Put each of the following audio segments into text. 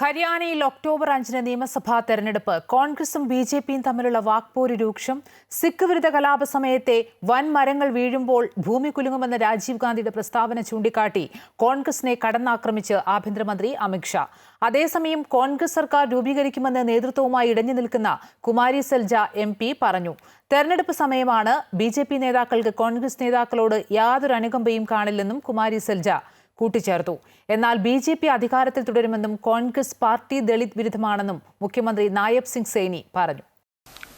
ഹരിയാനയിൽ ഒക്ടോബർ അഞ്ചിന് നിയമസഭാ തെരഞ്ഞെടുപ്പ്. കോൺഗ്രസും ബി ജെ പിയും തമ്മിലുള്ള വാക്പോര് രൂക്ഷം. സിഖ് വിരുദ്ധ കലാപ സമയത്തെ വൻ മരങ്ങൾ വീഴുമ്പോൾ ഭൂമി കുലുങ്ങുമെന്ന രാജീവ് ഗാന്ധിയുടെ പ്രസ്താവന ചൂണ്ടിക്കാട്ടി കോൺഗ്രസിനെ കടന്നാക്രമിച്ച് ആഭ്യന്തരമന്ത്രി അമിത്ഷാ അതേസമയം കോൺഗ്രസ് സർക്കാർ രൂപീകരിക്കുമെന്ന് നേതൃത്വവുമായി ഇടഞ്ഞു നിൽക്കുന്ന കുമാരി സെൽജ എം പി പറഞ്ഞു. തെരഞ്ഞെടുപ്പ് സമയമാണ് ബി ജെ പി നേതാക്കൾക്ക് കോൺഗ്രസ് നേതാക്കളോട് യാതൊരു അനുകമ്പയും കാണില്ലെന്നും കുമാരി സെൽജ കൂട്ടിച്ചേർത്തു. എന്നാൽ ബി ജെ പി അധികാരത്തിൽ തുടരുമെന്നും കോൺഗ്രസ് പാർട്ടി ദളിത് വിരുദ്ധമാണെന്നും മുഖ്യമന്ത്രി നായബ് സിംഗ് സേനി പറഞ്ഞു.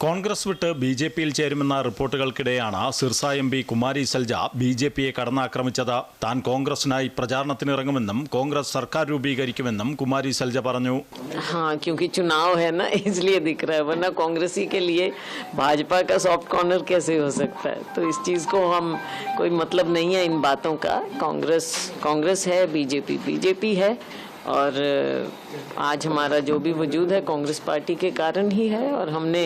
കോൺഗ്രസ് വിട്ട് ബി ജെ പിയിൽ ചേരുമെന്ന റിപ്പോർട്ടുകൾക്കിടെയാണ് Sirsa M P Kumari Selja B J പിയെ കടന്നാക്രമിച്ചത് താൻ കോൺഗ്രസിനായി പ്രചാരണത്തിനിറങ്ങുമെന്നും കോൺഗ്രസ് സർക്കാർ രൂപീകരിക്കുമെന്നും കുമാരി സൽജ പറഞ്ഞു हाँ क्योंकि चुनाव है ना इसलिए दिख रहा है वरना कांग्रेसी के लिए भाजपा का सॉफ्ट कॉर्नर कैसे हो सकता है तो इस चीज़ को हम कोई मतलब नहीं है इन बातों का कांग्रेस कांग्रेस है बीजेपी बीजेपी है और आज हमारा जो भी वजूद है कांग्रेस पार्टी के कारण ही है और हमने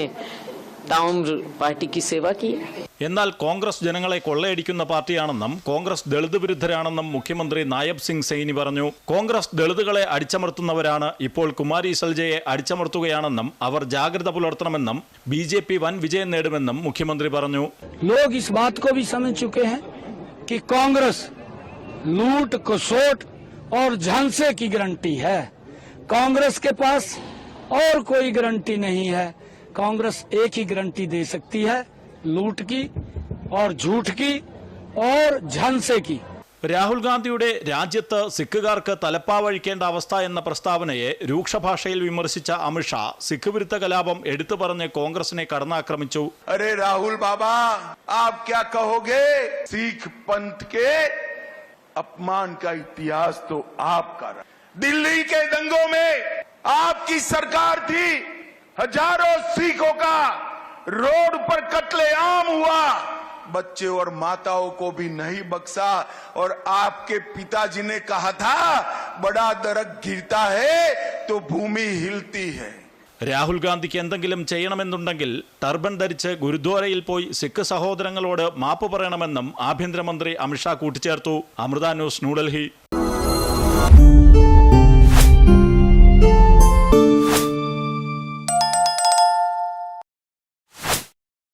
ताउम्र पार्टी की सेवा की है എന്നാൽ കോൺഗ്രസ് ജനങ്ങളെ കൊള്ളയടിക്കുന്ന പാർട്ടിയാണെന്നും കോൺഗ്രസ് ദളിത് വിരുദ്ധരാണെന്നും മുഖ്യമന്ത്രി നായബ് സിംഗ് സൈനി പറഞ്ഞു കോൺഗ്രസ് ദളിതുകളെ അടിച്ചമർത്തുന്നവരാണ് ഇപ്പോൾ കുമാരി സൽജയെ അടിച്ചമർത്തുകയാണെന്നും അവർ ജാഗ്രത പുലർത്തണമെന്നും ബി ജെ പി വൻ വിജയം നേടുമെന്നും മുഖ്യമന്ത്രി പറഞ്ഞു लोग इस बात को भी समझ चुके हैं कि कांग्रेस लूट खसोट और झांसे की गारंटी है कांग्रेस के पास और कोई गारंटी नहीं है कांग्रेस एक ही गारंटी दे सकती है लूट की और झूठ की और झांसे की രാഹുൽ ഗാന്ധിയുടെ രാജ്യത്ത് സിഖുകാർക്ക് തലപ്പാവഴിക്കേണ്ട അവസ്ഥ എന്ന പ്രസ്താവനയെ രൂക്ഷഭാഷയിൽ വിമർശിച്ച അമിത്ഷാ സിഖ് വിരുദ്ധ കലാപം എടുത്തു പറഞ്ഞ് കോൺഗ്രസിനെ കടന്നാക്രമിച്ചു अरे राहुल बाबा आप क्या कहोगे सिख पंथ के अपमान का इतिहास तो आपका रहा। दिल्ली के दंगों में आपकी सरकार थी। हज़ारों सिखों का रोड पर कत्लेआम हुआ। बच्चे और माताओं को भी नहीं बख्शा और आपके पिताजी ने कहा था, बड़ा दरक गिरता है तो भूमि हिलती है। രാഹുൽ ഗാന്ധിക്ക് എന്തെങ്കിലും ചെയ്യണമെന്നുണ്ടെങ്കിൽ ടർബൻ ധരിച്ച് ഗുരുദ്വാരയിൽ പോയി സിഖ് സഹോദരങ്ങളോട് മാപ്പ് പറയണമെന്നും ആഭ്യന്തരമന്ത്രി അമിത്ഷാ കൂട്ടിച്ചേർത്തു. അമൃത ന്യൂസ് ന്യൂഡൽഹി.